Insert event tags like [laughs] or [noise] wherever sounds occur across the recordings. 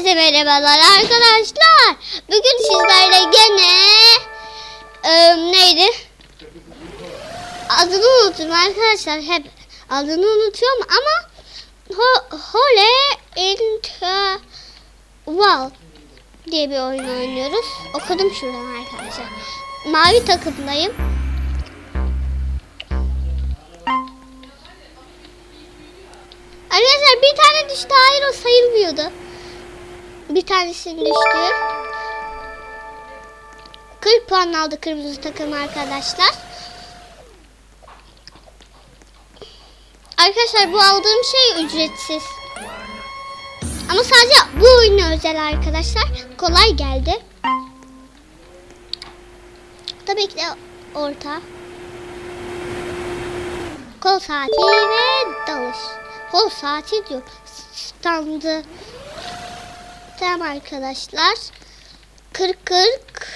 Herkese merhabalar arkadaşlar. Bugün sizlerle gene e, neydi? Adını unuttum arkadaşlar. Hep adını unutuyorum ama Ho Hole into Wall diye bir oyun oynuyoruz. Okudum şuradan arkadaşlar. Mavi takımdayım. Arkadaşlar bir tane düştü. Hayır o sayılmıyordu. Bir tanesinin düştü. 40 puan aldı kırmızı takım arkadaşlar. Arkadaşlar bu aldığım şey ücretsiz. Ama sadece bu oyuna özel arkadaşlar. Kolay geldi. Tabii ki de orta. Kol saati ve dalış. Kol saati diyor. Standı. Tamam arkadaşlar. 40 40.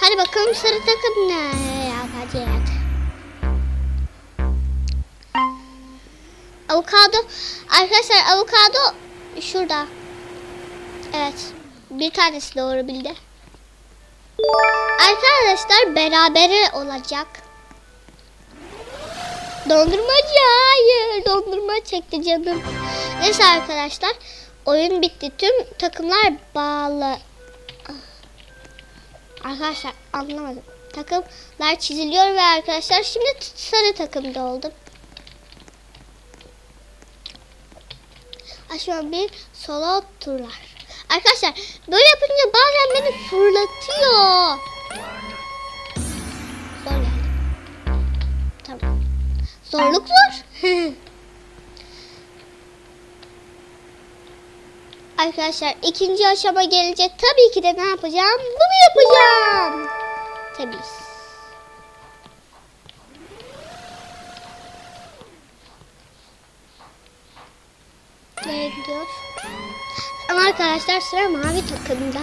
Hadi bakalım sarı takım ne yapacak? Avokado. Arkadaşlar avokado şurada. Evet. Bir tanesi doğru bildi. Arkadaşlar berabere olacak. Dondurmacı hayır. Dondurma çekti canım. Neyse arkadaşlar. Oyun bitti. Tüm takımlar bağlı. Arkadaşlar anlamadım. Takımlar çiziliyor ve arkadaşlar şimdi sarı takımda oldum. Aşağı bir solo turlar. Arkadaşlar böyle yapınca bazen beni fırlatıyor. Zor geldi. Tamam. Zorluk zor. [laughs] Arkadaşlar ikinci aşama gelince tabii ki de ne yapacağım? Bunu yapacağım. Tabii. Nereye gidiyor? Ama arkadaşlar sıra mavi takımda.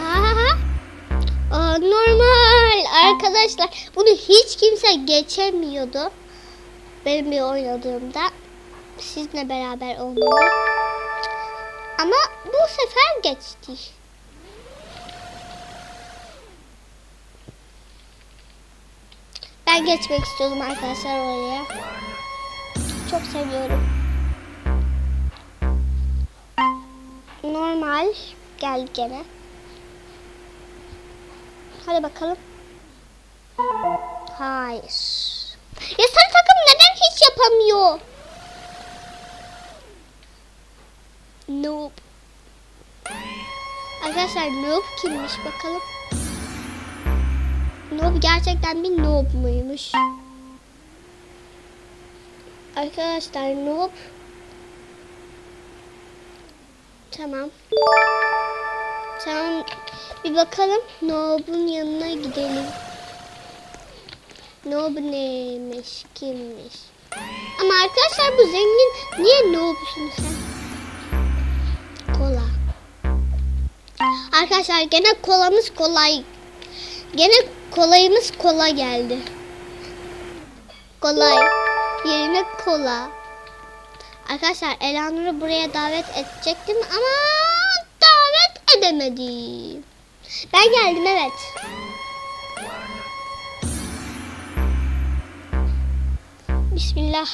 Aa, normal arkadaşlar. Bunu hiç kimse geçemiyordu. Benim bir oynadığımda. Sizinle beraber olmalı. Ama bu sefer geçti. Ben geçmek istiyordum arkadaşlar oraya. Çok seviyorum. Normal gel gene. Hadi bakalım. Hayır. Ya sarı takım neden hiç yapamıyor? Noob. Arkadaşlar noob kimmiş bakalım. Noob gerçekten bir noob muymuş? Arkadaşlar noob. Tamam. Tamam. Bir bakalım noob'un yanına gidelim. Noob neymiş? Kimmiş? Ama arkadaşlar bu zengin. Niye noob'sun sen? Arkadaşlar gene kolamız kolay. Gene kolayımız kola geldi. Kolay. Yerine kola. Arkadaşlar Elanur'u buraya davet edecektim ama davet edemedim. Ben geldim evet. Bismillah.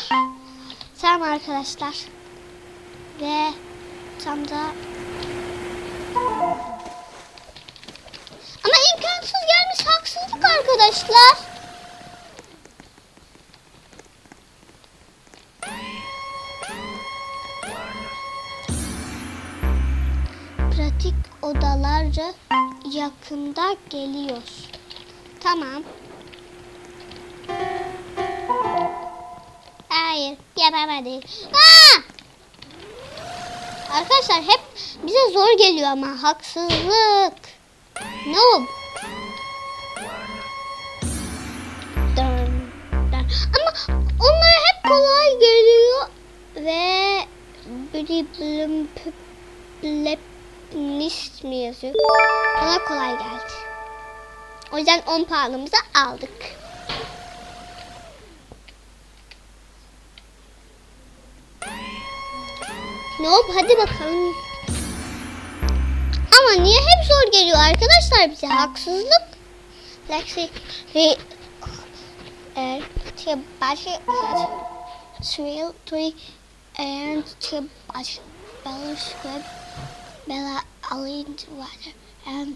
Tamam arkadaşlar. Ve tam da ama imkansız gelmiş haksızlık arkadaşlar. Pratik odalarca yakında geliyor. Tamam. Hayır, yapamadım. Aa! Arkadaşlar hep bize zor geliyor ama haksızlık. No. Dön, Ama onlara hep kolay geliyor ve blip Lepnis mi yazıyor? Bana kolay geldi. O yüzden 10 puanımızı aldık. Nope hadi bakalım. Ama niye hep zor geliyor arkadaşlar bize? Haksızlık. Lexi ve er to başı Swell three and to başı Bella squib Bella alin water and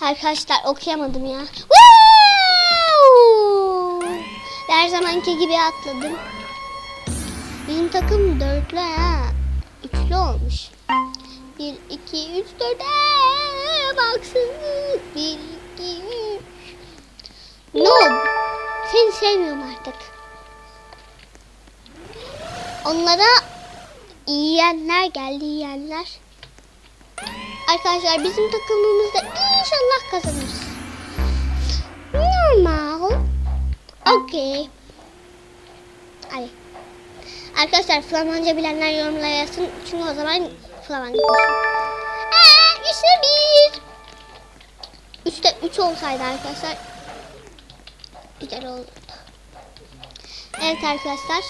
Arkadaşlar okuyamadım ya. Woo! Her zamanki gibi atladım. Bizim takım dörtlü ha. Üçlü olmuş. Bir, iki, üç, dört. Eee, Haksızlık. Bir, iki, üç. Noob. Seni sevmiyorum artık. Onlara yiyenler geldi yiyenler. Arkadaşlar bizim takımımızda inşallah kazanırız. Normal. Okey. Hadi. Arkadaşlar Flamanca bilenler yorumlara yazsın. Çünkü o zaman Flamanca konuşurum. Eee işte bir. Üçte üç olsaydı arkadaşlar. Güzel olurdu. Evet arkadaşlar.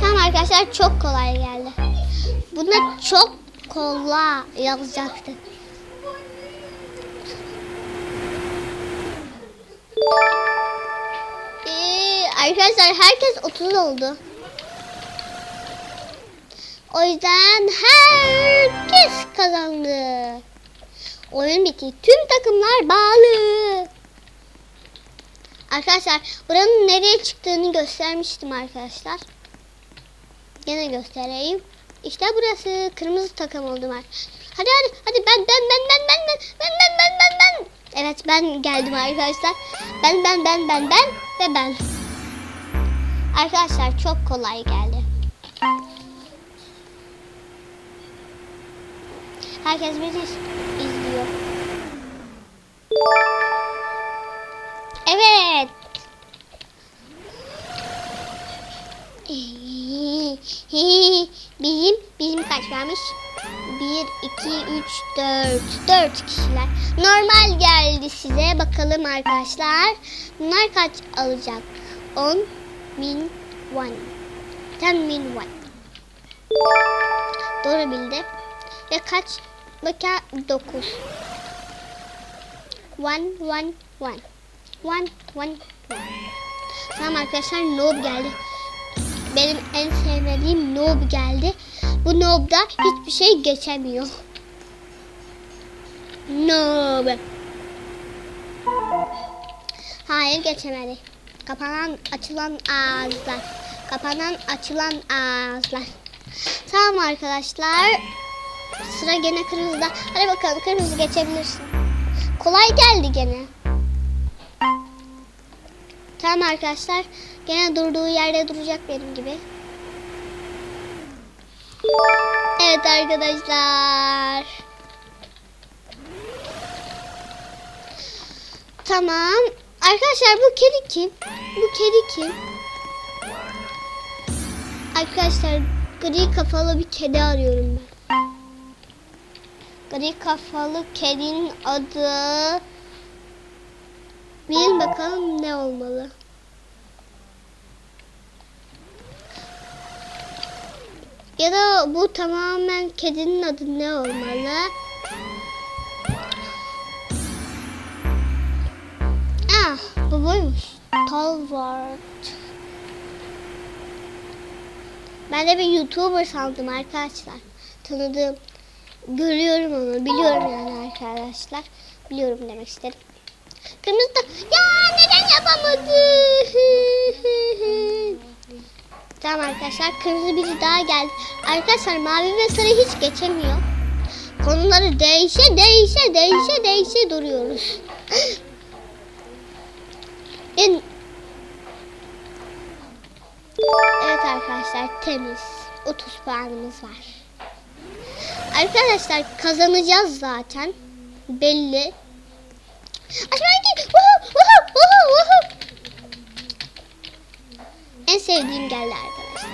Tamam arkadaşlar çok kolay geldi. Buna çok kolay yazacaktı. Ee, arkadaşlar herkes 30 oldu. O yüzden herkes kazandı. Oyun bitti. Tüm takımlar bağlı. Arkadaşlar buranın nereye çıktığını göstermiştim arkadaşlar. Gene göstereyim. İşte burası kırmızı takım oldu var. Hadi hadi hadi ben ben ben ben ben ben ben ben ben ben ben. Evet ben geldim arkadaşlar. Ben ben ben ben ben ve ben. Arkadaşlar çok kolay geldi. Herkes bizi 4 4 kişiler. Normal geldi size. Bakalım arkadaşlar. Bunlar kaç alacak? 10 bin one. 10 bin one. Doğru bildi. Ve kaç? Bakın 9. 1 1 1. 1 1 1. Tamam arkadaşlar noob geldi. Benim en sevmediğim noob geldi. Bu noob'da hiçbir şey geçemiyor. Noob. Hayır geçemedi. Kapanan açılan ağızlar. Kapanan açılan ağızlar. Tamam arkadaşlar. Sıra gene kırmızıda. Hadi bakalım kırmızı geçebilirsin. Kolay geldi gene. Tamam arkadaşlar. Gene durduğu yerde duracak benim gibi. Evet arkadaşlar. Tamam. Arkadaşlar bu kedi kim? Bu kedi kim? Arkadaşlar gri kafalı bir kedi arıyorum ben. Gri kafalı kedinin adı Bilin bakalım ne olmalı. Ya da bu tamamen kedinin adı ne olmalı? Bu buymuş. Talwart. Ben de bir YouTuber sandım arkadaşlar. Tanıdığım. Görüyorum onu. Biliyorum yani arkadaşlar. Biliyorum demek istedim. Kırmızı da... Ya neden yapamadı? [laughs] tamam arkadaşlar. Kırmızı biri daha geldi. Arkadaşlar mavi ve sarı hiç geçemiyor. Konuları değişe değişe değişe değişe duruyoruz. En... Evet arkadaşlar temiz. 30 puanımız var. Arkadaşlar kazanacağız zaten. Belli. Aşağı git. Vuhu, vuhu, vuhu, vuhu. En sevdiğim geldi arkadaşlar.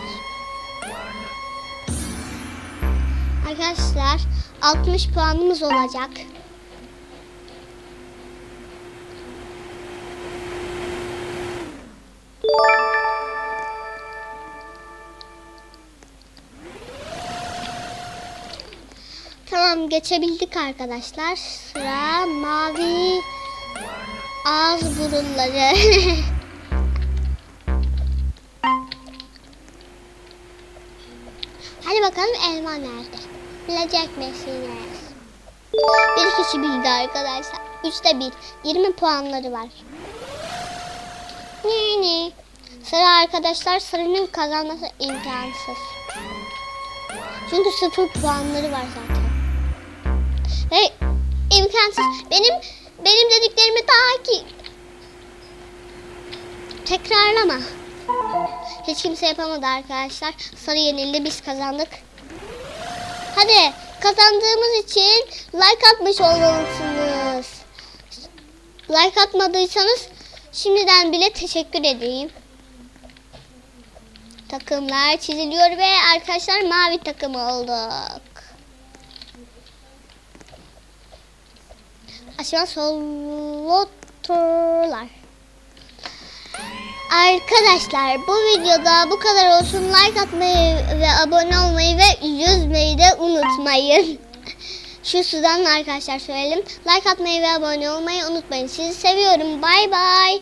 Arkadaşlar 60 puanımız olacak. Tamam geçebildik arkadaşlar. Sıra mavi ağız burunları. [laughs] Hadi bakalım elma nerede? Bilecek misiniz? Bir kişi bildi arkadaşlar. Üçte bir. 20 puanları var. Ne ne? Sıra arkadaşlar sarının kazanması imkansız. Çünkü sıfır puanları var zaten. Ve imkansız. Benim benim dediklerimi takip. Tekrarlama. Hiç kimse yapamadı arkadaşlar. Sarı yenildi biz kazandık. Hadi kazandığımız için like atmış olmalısınız. Like atmadıysanız şimdiden bile teşekkür edeyim. Takımlar çiziliyor ve arkadaşlar mavi takım olduk. Aşağı soloturlar. Arkadaşlar bu videoda bu kadar olsun. Like atmayı ve abone olmayı ve yüzmeyi de unutmayın. Şu sudan arkadaşlar söyleyelim. Like atmayı ve abone olmayı unutmayın. Sizi seviyorum. Bay bay.